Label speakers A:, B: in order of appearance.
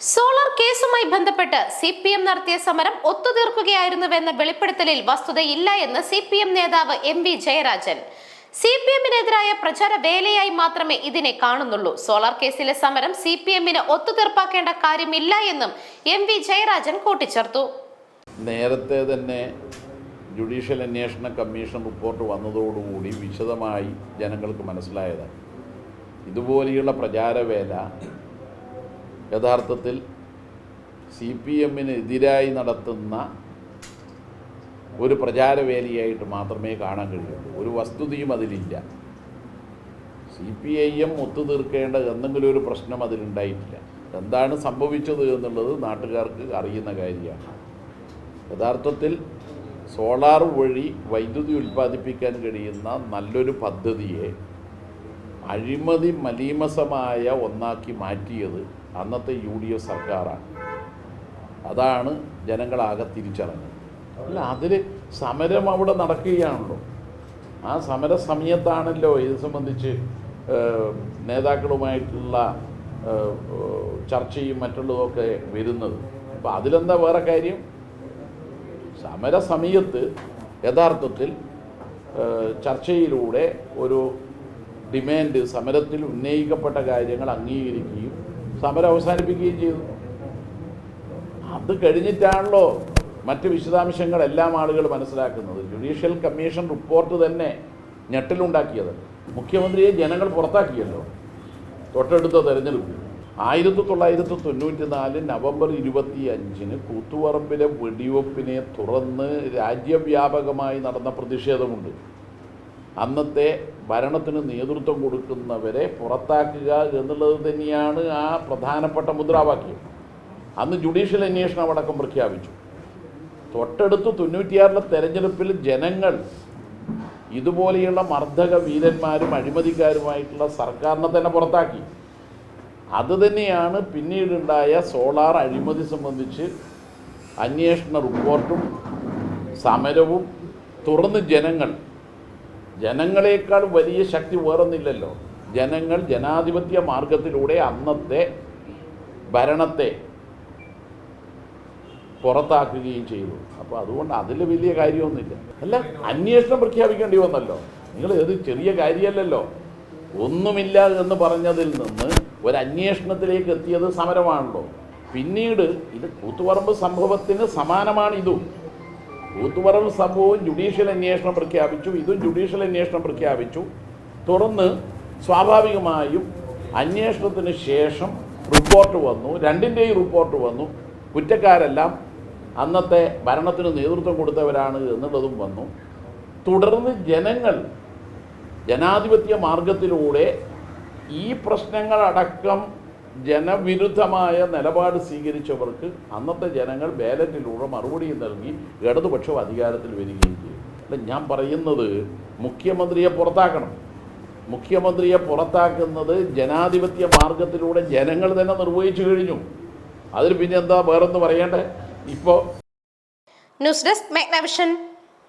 A: Solar കേസുമായി ബന്ധപ്പെട്ട് C P M നടത്തിയ സമരം ഒത്തുതീർക്കുകയായിരുന്നുവെന്ന വെളിപ്പെടുത്തലിൽ വസ്തുതയില്ല എന്ന് സി പി എം നേതാവ് M V Jayarajan. C P എമ്മിനെതിരായ പ്രചാര വേലയായി മാത്രമേ ഇതിനെ കാണുന്നുള്ളൂ. സോളാർ കേസിലെ സമരം സി പി എമ്മിന് ഒത്തുതീർപ്പാക്കേണ്ട കാര്യമില്ല എന്നും എം വി ജയരാജൻ കൂട്ടിച്ചേർത്തു.
B: നേരത്തെ തന്നെ ജുഡീഷ്യൽ അന്വേഷണ കമ്മീഷൻ റിപ്പോർട്ട് വന്നതോടുകൂടി വിശദമായി ജനങ്ങൾക്ക് മനസ്സിലായതാണ്. ഇതുപോലെയുള്ള പ്രചാരവേല യഥാർത്ഥത്തിൽ സി പി എമ്മിനെതിരായി നടത്തുന്ന ഒരു പ്രചാരവേലിയായിട്ട് മാത്രമേ കാണാൻ കഴിയുള്ളൂ. ഒരു വസ്തുതയും അതിലില്ല. സി പി ഐ എം ഒത്തുതീർക്കേണ്ട എന്തെങ്കിലും ഒരു പ്രശ്നം അതിലുണ്ടായിട്ടില്ല. എന്താണ് സംഭവിച്ചത് എന്നുള്ളത് നാട്ടുകാർക്ക് അറിയുന്ന കാര്യമാണ്. യഥാർത്ഥത്തിൽ സോളാർ വഴി വൈദ്യുതി ഉൽപ്പാദിപ്പിക്കാൻ കഴിയുന്ന നല്ലൊരു പദ്ധതിയെ അഴിമതി മലീമസമായ ഒന്നാക്കി മാറ്റിയത് അന്നത്തെ യു ഡി എഫ് സർക്കാരാണ്. അതാണ് ജനങ്ങളാകെ തിരിച്ചറിഞ്ഞത്. അല്ല അതിൽ സമരം അവിടെ നടക്കുകയാണല്ലോ. ആ സമര സമയത്താണല്ലോ ഇത് സംബന്ധിച്ച് നേതാക്കളുമായിട്ടുള്ള ചർച്ചയും മറ്റുള്ളതൊക്കെ വരുന്നത്. അപ്പോൾ അതിലെന്താ വേറെ കാര്യം? സമരസമയത്ത് യഥാർത്ഥത്തിൽ ഏഹ്, ചർച്ചയിലൂടെ ഒരു ഡിമാൻഡ് സമരത്തിൽ ഉന്നയിക്കപ്പെട്ട കാര്യങ്ങൾ അംഗീകരിക്കുകയും സമരം അവസാനിപ്പിക്കുകയും ചെയ്തു. അത് കഴിഞ്ഞിട്ടാണല്ലോ മറ്റ് വിശദാംശങ്ങളെല്ലാം ആളുകൾ മനസ്സിലാക്കുന്നത്. ജുഡീഷ്യൽ കമ്മീഷൻ റിപ്പോർട്ട് തന്നെ ഞെട്ടലുണ്ടാക്കിയത്. മുഖ്യമന്ത്രിയെ ജനങ്ങൾ പുറത്താക്കിയല്ലോ. തൊട്ടടുത്ത തെരഞ്ഞെടുപ്പ്. ആയിരത്തി തൊള്ളായിരത്തി തൊണ്ണൂറ്റി നാല് നവംബർ ഇരുപത്തി അഞ്ചിന് കൂത്തുപറമ്പിലെ വെടിവെപ്പിനെ തുറന്ന് രാജ്യവ്യാപകമായി നടന്ന പ്രതിഷേധമുണ്ട്. അന്നത്തെ ഭരണത്തിന് നേതൃത്വം കൊടുക്കുന്നവരെ പുറത്താക്കുക എന്നുള്ളത് തന്നെയാണ് ആ പ്രധാനപ്പെട്ട മുദ്രാവാക്യം. അന്ന് ജുഡീഷ്യൽ അന്വേഷണം അടക്കം പ്രഖ്യാപിച്ചു. തൊട്ടടുത്ത് തൊണ്ണൂറ്റിയാറിലെ തെരഞ്ഞെടുപ്പിൽ ജനങ്ങൾ ഇതുപോലെയുള്ള മർദ്ദക വീരന്മാരും അഴിമതിക്കാരുമായിട്ടുള്ള സർക്കാരിനെ തന്നെ പുറത്താക്കി. അത് തന്നെയാണ് പിന്നീടുണ്ടായ സോളാർ അഴിമതി സംബന്ധിച്ച് അന്വേഷണ റിപ്പോർട്ടും സമരവും. തുറന്ന് ജനങ്ങൾ ജനങ്ങളെക്കാൾ വലിയ ശക്തി വേറൊന്നില്ലല്ലോ. ജനങ്ങൾ ജനാധിപത്യ മാർഗത്തിലൂടെ അന്നത്തെ ഭരണത്തെ പുറത്താക്കുകയും ചെയ്തു. അപ്പോൾ അതുകൊണ്ട് അതിൽ വലിയ കാര്യമൊന്നുമില്ല. അല്ല അന്വേഷണം പ്രഖ്യാപിക്കേണ്ടി വന്നല്ലോ. നിങ്ങൾ ഇത് ചെറിയ കാര്യമല്ലല്ലോ. ഒന്നുമില്ല എന്ന് പറഞ്ഞതിൽ നിന്ന് ഒരു അന്വേഷണത്തിലേക്ക് എത്തിയത് സമരമാണല്ലോ. പിന്നീട് ഇത് കൂത്തുപറമ്പ് സംഭവത്തിന് സമാനമാണ് ഇതും. കൂത്തുപറമ്പ് സംഭവവും ജുഡീഷ്യൽ അന്വേഷണം പ്രഖ്യാപിച്ചു. ഇതും ജുഡീഷ്യൽ അന്വേഷണം പ്രഖ്യാപിച്ചു. തുടർന്ന് സ്വാഭാവികമായും അന്വേഷണത്തിന് ശേഷം റിപ്പോർട്ട് വന്നു. രണ്ടിന്റെയും റിപ്പോർട്ട് വന്നു. കുറ്റക്കാരെല്ലാം അന്നത്തെ ഭരണത്തിന് നേതൃത്വം കൊടുത്തവരാണ് എന്നുള്ളതും വന്നു. തുടർന്ന് ജനങ്ങൾ ജനാധിപത്യ മാർഗത്തിലൂടെ ഈ പ്രശ്നങ്ങളടക്കം ജനവിരുദ്ധമായ നിലപാട് സ്വീകരിച്ചവർക്ക് അന്നത്തെ ജനങ്ങൾ ബാലറ്റിലൂടെ മറുപടിയും നൽകി ഇടതുപക്ഷം അധികാരത്തിൽ വരികയും ചെയ്യും അല്ല ഞാൻ പറയുന്നത് മുഖ്യമന്ത്രിയെ പുറത്താക്കണം. മുഖ്യമന്ത്രിയെ പുറത്താക്കുന്നത് ജനാധിപത്യ മാർഗത്തിലൂടെ ജനങ്ങൾ തന്നെ നിർവഹിച്ചു കഴിഞ്ഞു. അതിൽ പിന്നെ എന്താ വേറൊന്ന് പറയണ്ടേ? ഇപ്പോൾ
A: ന്യൂസ് ഡെസ്ക് മെഗ്നവിഷൻ.